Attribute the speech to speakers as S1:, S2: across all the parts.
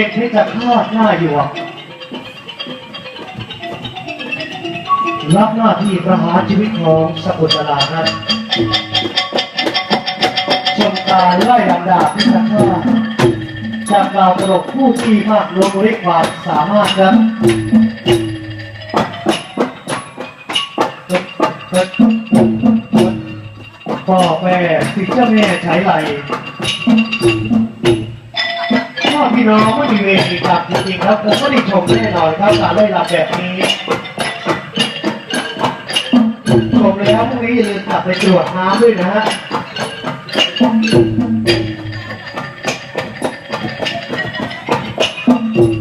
S1: เป็นเพชรฆาตหน้าหยวกรับหน้าที่ประหารชีวิตของสกุลตลาครับชมการไล่ลำดาบเพชรฆาตจากดาวตลกผู้ที่มากรวมด้วยความสามารถครับพ่อแม่สิเจ้าแม่ใช้ไหล น้องไม่มีเวทีครับจริงๆครับผมก็ได้ชมแน่นอนครับการได้รับแบบนี้ชมแล้วพรุ่งนี้อย่าลืมกลับไปตรวจน้ำด้วยนะฮะ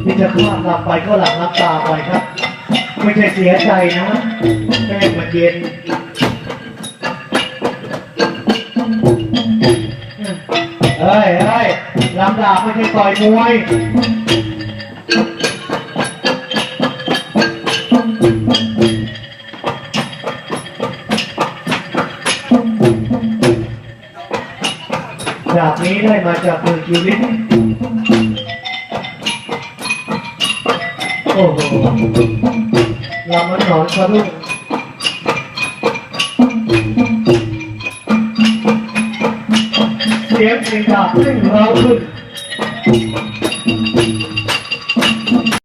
S1: ที่จะข้ามลำไปก็หลังน้ำตาไปครับ ไม่ใช่เสียใจนะแม่มันเย็น ยเฮ้ยลำดาบไม่ใช่ต่อยมวยดาบนี้ได้มาจากเมือคิวลิสโอ้โหลำมันหนอนสะดุ้ง เสียงเพลงจากซึ่งเราขึ้น